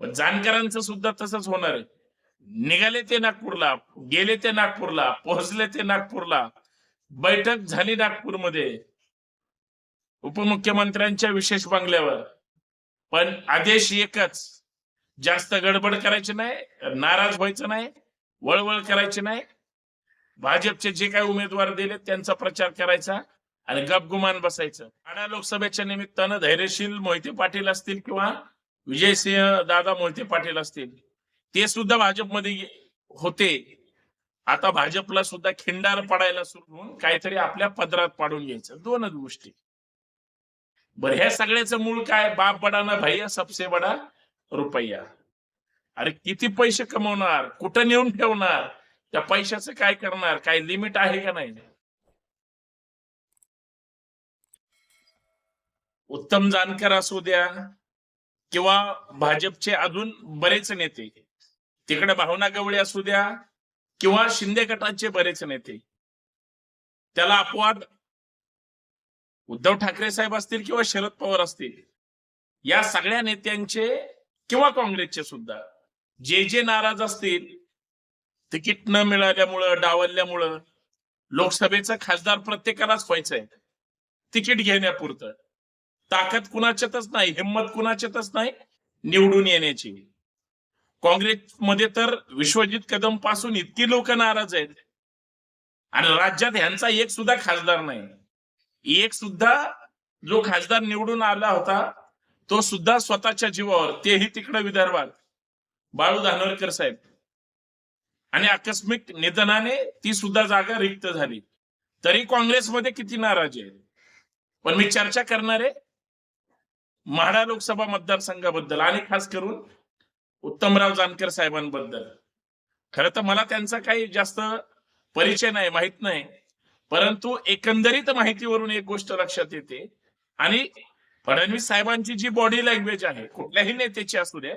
पण जानकरांचं सुद्धा तसंच होणार आहे. निघाले ते नागपूरला गेले ते नागपूरला पोहोचले ते नागपूरला. बैठक झाली नागपूरमध्ये. उपमुख्यमंत्र्यांच्या विशेष बंगल्यावर. पण आदेश एकच. जास्त गडबड करायची नाही नाराज व्हायचं नाही वळवळ करायची नाही. भाजपचे जे काही उमेदवार दिले त्यांचा प्रचार करायचा आणि गपगुमान बसायचं. आडा लोकसभेच्या निमित्तानं धैर्यशील मोहिते पाटील असतील किंवा विजयसिंह दादा मोहिते पाटील असतील ते सुद्धा भाजपमध्ये होते. आता भाजपला सुद्धा खिंडार पडायला सुरू होऊन काहीतरी आपल्या पदरात पाडून घ्यायचं. दोनच गोष्टी. बर ह्या सगळ्याचं मूळ काय? बाप बडा ना भैया सबसे बडा रुपया. अरे किती पैसे कमवणार? कुठं नेऊन ठेवणार? त्या पैशाचं काय करणार? काय लिमिट आहे का नाही? उत्तम जानकर असू द्या किंवा भाजपचे अजून बरेच नेते. तिकडे भावना गवळी असू द्या किंवा शिंदे गटाचे बरेच नेते. त्याला अपवाद उद्धव ठाकरे साहेब असतील किंवा शरद पवार असतील या सगळ्या नेत्यांचे किंवा काँग्रेसचे सुद्धा. जे जे नाराज असतील तिकीट न मिळाल्यामुळं डावलल्यामुळं लोकसभेचं खासदार प्रत्येकालाच व्हायचंय. तिकीट घेण्यापुरतं. ताकद कुणाच्यातच नाही हिंमत कुणाच्यातच नाही निवडून येण्याची. काँग्रेसमध्ये तर विश्वजित कदमपासून इतकी लोक नाराज आहेत. आणि राज्यात ह्यांचा एक सुद्धा खासदार नाही. एक सुद्धा जो खासदार निवडून आला होता तो सुद्धा स्वतःच्या जीवावर तेही तिकडे विदर्भात. बाळू धानोरकर साहेब. आणि आकस्मिक निधनाने ती सुद्धा जागा रिक्त झाली. तरी काँग्रेसमध्ये किती नाराज आहेत? पण मी चर्चा करणार आहे म्हाडा लोकसभा मतदारसंघाबद्दल आणि खास करून उत्तमराव जानकर साहेबांबद्दल. खरं तर मला त्यांचा काही जास्त परिचय नाही माहीत नाही. परंतु एकंदरीत माहितीवरून एक गोष्ट लक्षात येते. आणि फडणवीस साहेबांची जी बॉडी लँग्वेज आहे कुठल्याही नेत्याची असू दे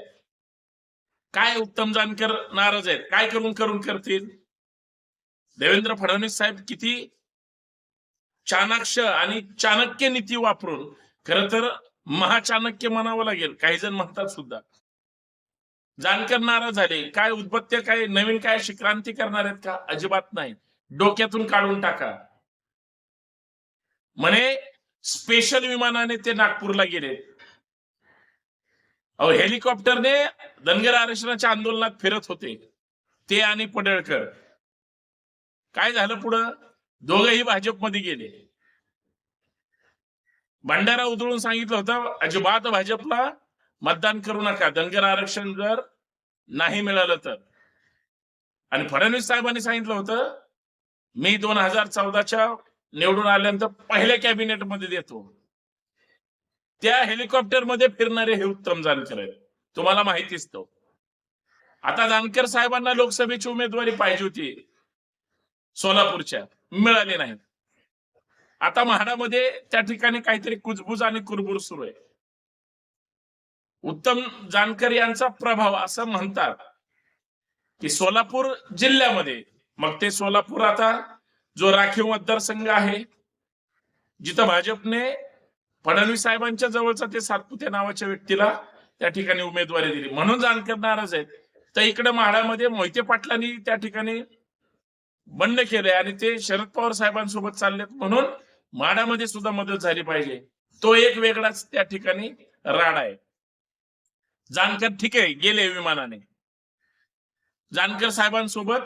काय उत्तम जानकर नाराज आहेत काय करून करून करतील? देवेंद्र फडणवीस साहेब किती चाणाक्ष आणि चाणक्य नीती वापरून खर तर महाचाणक्य म्हणावं लागेल. काही जण म्हणतात सुद्धा. जाणकर नाराज झाले. काय उद्बत्त्या काय नवीन काय अशी क्रांती करणार आहेत का? अजिबात नाही. डोक्यातून काढून टाका. म्हणे स्पेशल विमानाने ते नागपूरला गेले. अहो हेलिकॉप्टरने धनगर आरक्षणाच्या आंदोलनात फिरत होते. ते आणि पडळकर. काय झालं पुढं? दोघही भाजपमध्ये गेले. भंडारा उधळून सांगितलं होतं अजिबात भाजपला मतदान करू नका धनगर आरक्षण जर नाही मिळालं तर. आणि फडणवीस साहेबांनी सांगितलं होतं मी दोन हजार चौदाच्या निवडून आल्यानंतर पहिल्या कॅबिनेटमध्ये देतो. त्या हेलिकॉप्टरमध्ये फिरणारे हे उत्तम जानकर आहेत. तुम्हाला माहितीच तो आता जानकर साहेबांना लोकसभेची उमेदवारी पाहिजे होती. सोलापूरच्या. मिळाली नाही आता म्हाडामध्ये त्या ठिकाणी काहीतरी कुजबुज आणि कुरबुर सुरू आहे. उत्तम जानकर यांचा प्रभाव असं म्हणतात की सोलापूर जिल्ह्यामध्ये मग ते सोलापूर आता जो राखीव मतदारसंघ आहे जिथं भाजपने फडणवीस साहेबांच्या जवळचा ते सातपुते नावाच्या व्यक्तीला त्या ठिकाणी उमेदवारी दिली. म्हणून जानकर नाराज आहेत. तर इकडे म्हाडामध्ये मोहिते पाटलांनी त्या ठिकाणी बंड केलंय आणि ते शरद पवार साहेबांसोबत चाललेत म्हणून माडामध्ये सुद्धा मदत झाली पाहिजे. तो एक वेगळाच त्या ठिकाणी राड आहे. जानकर ठीक आहे गेले विमानाने. जानकर साहेबांसोबत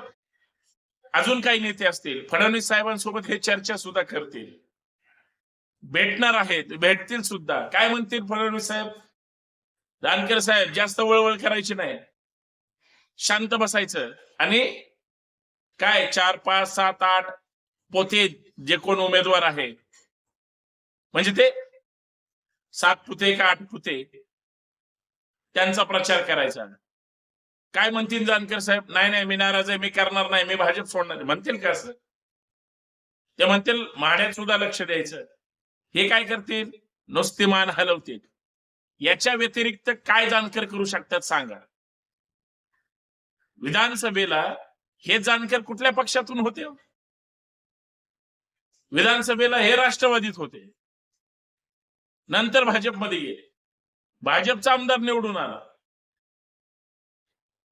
अजून काही नेते असतील. फडणवीस साहेबांसोबत हे चर्चा सुद्धा करतील. भेटणार आहेत भेटतील सुद्धा. काय म्हणतील फडणवीस साहेब? जानकर साहेब जास्त वळवळ करायची नाही. शांत बसायचं. आणि काय? चार पाच सात आठ पोते जे कोण उमेदवार आहे. म्हणजे ते सात पुते का आठ पुते? त्यांचा प्रचार करायचा. काय म्हणतील जानकर साहेब? नाही नाही मी नाराज आहे मी करणार नाही मी भाजप सोडणार म्हणतील का असं? ते म्हणतील माड्यात सुद्धा लक्ष द्यायचं. हे काय करतील? नुसती मान हलवतील. याच्या व्यतिरिक्त काय जानकर करू शकतात सांगा. विधानसभेला हे जानकर कुठल्या पक्षातून होते हो? विधानसभेला हे राष्ट्रवादीत होते. नंतर भाजपमध्ये गेले. भाजपचा आमदार निवडून आला.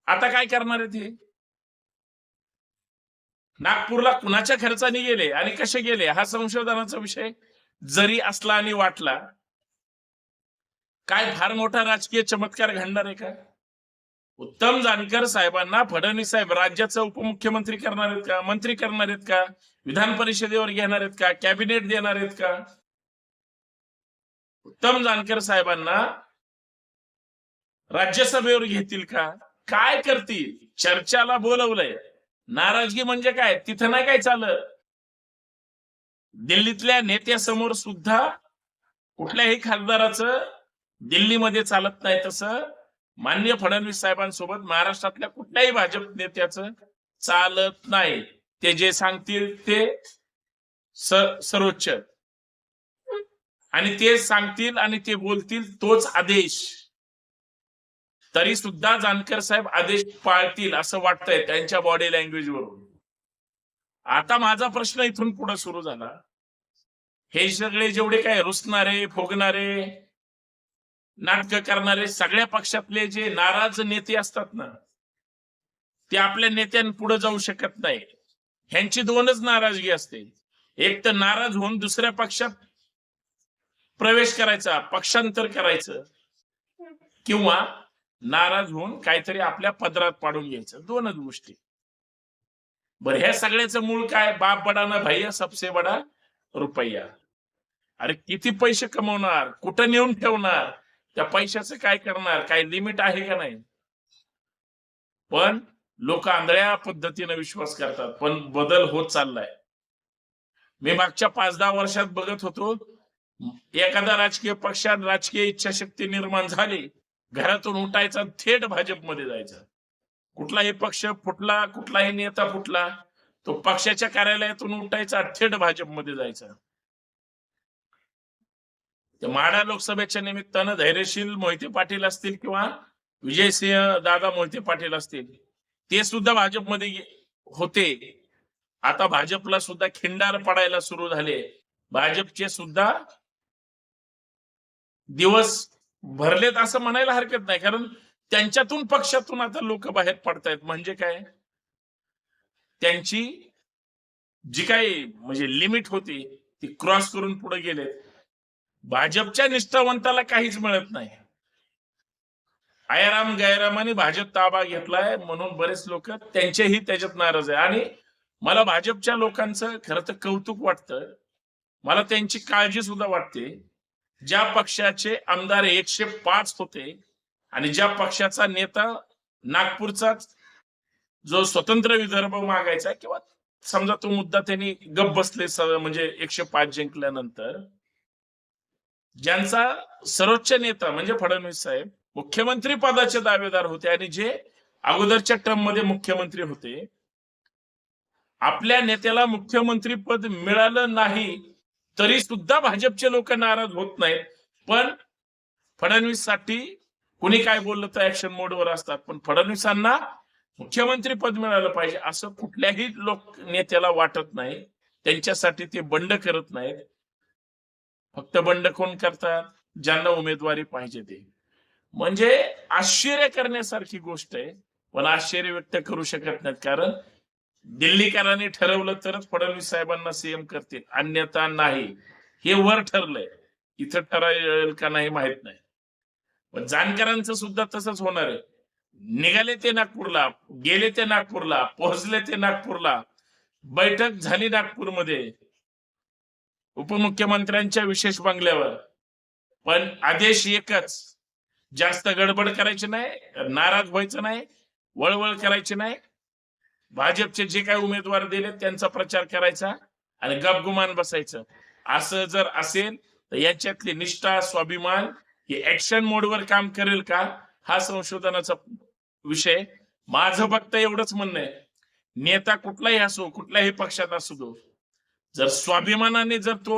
आता काय करणार आहेत हे नागपूरला कुणाच्या खर्चाने गेले आणि कसे गेले? हा संशोधनाचा विषय जरी असला आणि वाटला काय फार मोठा राजकीय चमत्कार घडणार आहे का? उत्तम जानकर साहेबांना फडणवीस साहेब राज्याचा उपमुख्यमंत्री करणार आहेत का? मंत्री करणार आहेत का? विधान परिषदेवर घेणार आहेत का? कॅबिनेट देणार आहेत का? उत्तम जानकर साहेबांना राज्यसभेवर घेतील का? काय करतील? चर्चाला बोलवलंय. नाराजगी म्हणजे काय? तिथं नाही काय चालत दिल्लीतल्या नेत्यासमोर सुद्धा कुठल्याही खासदाराचं दिल्लीमध्ये चालत नाही तसं मान्य फडणवीस साहेबांसोबत महाराष्ट्रातल्या कुठल्याही भाजप नेत्याचं चालत नाही. ते जे सांगतील ते सर्वोच्च. आणि ते सांगतील आणि ते बोलतील तोच आदेश. तरी सुद्धा जानकर साहेब आदेश पाळतील असं वाटतंय त्यांच्या बॉडी लँग्वेज वरून. आता माझा प्रश्न इथून पुढे सुरू झाला. हे सगळे जेवढे काय रुसणारे फोगणारे नाटक करणारे सगळ्या पक्षातले जे नाराज नेते असतात ना ते आपल्या नेत्यांपुढे जाऊ शकत नाही ह्यांची दोनच नाराजगी असते. एक तर नाराज होऊन दुसऱ्या पक्षात प्रवेश करायचा पक्षांतर करायचं किंवा नाराज होऊन काहीतरी आपल्या पदरात पाडून घ्यायचं. दोनच गोष्टी. बर ह्या सगळ्याचं मूळ काय? बाप बडा ना भैया सबसे बडा रुपया. अरे किती पैसे कमवणार? कुठं नेऊन ठेवणार? त्या पैशाचं काय करणार? काय लिमिट आहे का नाही? पण लोक आंधळ्या पद्धतीने विश्वास करतात पण बदल होत चाललाय. मी मागच्या पाच दहा वर्षात बघत होतो एखादा राजकीय पक्षात राजकीय इच्छाशक्ती निर्माण झाली घरातून उठायचा थेट भाजपमध्ये जायचा. कुठलाही पक्ष फुटला कुठलाही नेता फुटला तो पक्षाच्या कार्यालयातून उठायचा थेट भाजपमध्ये जायचा. ते माढा लोकसभेच्या निमित्तानं धैर्यशील मोहिते पाटील असतील किंवा विजयसिंह दादा मोहिते पाटील असतील ते सुद्धा भाजपमध्ये होते. आता भाजपला सुद्धा खिंडार पडायला सुरू झाले. भाजपचे सुद्धा दिवस भरलेत असं म्हणायला हरकत नाही. कारण त्यांच्यातून पक्षातून आता लोक बाहेर पडतायत. म्हणजे काय? त्यांची जी काही म्हणजे लिमिट होती ती क्रॉस करून पुढे गेले भाजपच्या निष्ठावंताला काहीच मिळत नाही. आयाराम गायरामाने भाजप ताबा घेतलाय म्हणून बरेच लोक त्यांचेही त्याच्यात नाराज आहे. आणि मला भाजपच्या लोकांचं खरं तर कौतुक वाटतं. मला त्यांची काळजी सुद्धा वाटते. ज्या पक्षाचे आमदार एकशे पाच होते आणि ज्या पक्षाचा नेता नागपूरचाच जो स्वतंत्र विदर्भ मागायचा किंवा समजा तो मुद्दा त्यांनी गप बसले म्हणजे एकशे पाच जिंकल्यानंतर ज्यांचा सर्वोच्च नेता म्हणजे फडणवीस साहेब मुख्यमंत्री पदाचे दावेदार होते आणि जे अगोदरच्या टर्ममध्ये मुख्यमंत्री होते आपल्या नेत्याला मुख्यमंत्री पद मिळालं नाही तरी सुद्धा भाजपचे लोक नाराज होत नाहीत. पण फडणवीससाठी कुणी काय बोललं तर ऍक्शन मोडवर असतात. पण फडणवीसांना मुख्यमंत्री पद मिळालं पाहिजे असं कुठल्याही लोक नेत्याला वाटत नाही. त्यांच्यासाठी ते बंड करत नाहीत. फक्त बंड कोण करतात? ज्यांना उमेदवारी पाहिजे ते. म्हणजे आश्चर्य करण्यासारखी गोष्ट आहे. पण आश्चर्य व्यक्त करू शकत नाहीत कारण दिल्लीकरांनी ठरवलं तरच फडणवीस साहेबांना सीएम करतील. अन्यथा नाही. हे वर ठरलंय. इथं ठरावेल का नाही माहीत नाही. पण जानकरांचं सुद्धा तसंच होणार आहे. निघाले ते नागपूरला गेले ते नागपूरला पोहोचले ते नागपूरला. बैठक झाली नागपूरमध्ये. उपमुख्यमंत्र्यांच्या विशेष बंगल्यावर. पण आदेश एकच. जास्त गडबड करायची नाही नाराज व्हायचं नाही वळवळ करायची नाही. भाजपचे जे काही उमेदवार दिले त्यांचा प्रचार करायचा आणि गपगुमान बसायचं. असं जर असेल तर याच्यातली निष्ठा स्वाभिमान हे ऍक्शन मोडवर काम करेल का? हा संशोधनाचा विषय. माझं फक्त एवढंच म्हणणं आहे. नेता कुठलाही असो कुठल्याही पक्षात असू दो जर स्वाभिमानाने जर तो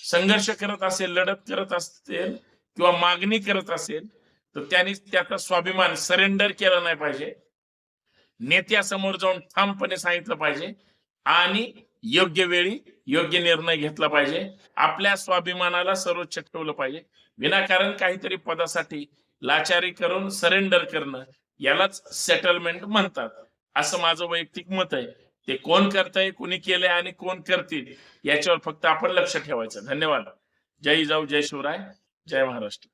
संघर्ष करत असेल लढत करत असेल किंवा मागणी करत असेल तर त्याने त्याचा स्वाभिमान सरेंडर केला नाही पाहिजे. नेत्यासमोर जाऊन ठामपणे सांगितलं पाहिजे आणि योग्य वेळी योग्य निर्णय घेतला पाहिजे. आपल्या स्वाभिमानाला सर्वोच्च ठेवलं पाहिजे. विनाकारण काहीतरी पदासाठी लाचारी करून सरेंडर करणं यालाच सेटलमेंट म्हणतात. असं माझं वैयक्तिक मत आहे. ते कोण करतंय कुणी केलंय आणि कोण करतील याच्यावर फक्त आपण लक्ष ठेवायचं. धन्यवाद. जय जाऊ जय शिवराय. जय महाराष्ट्र.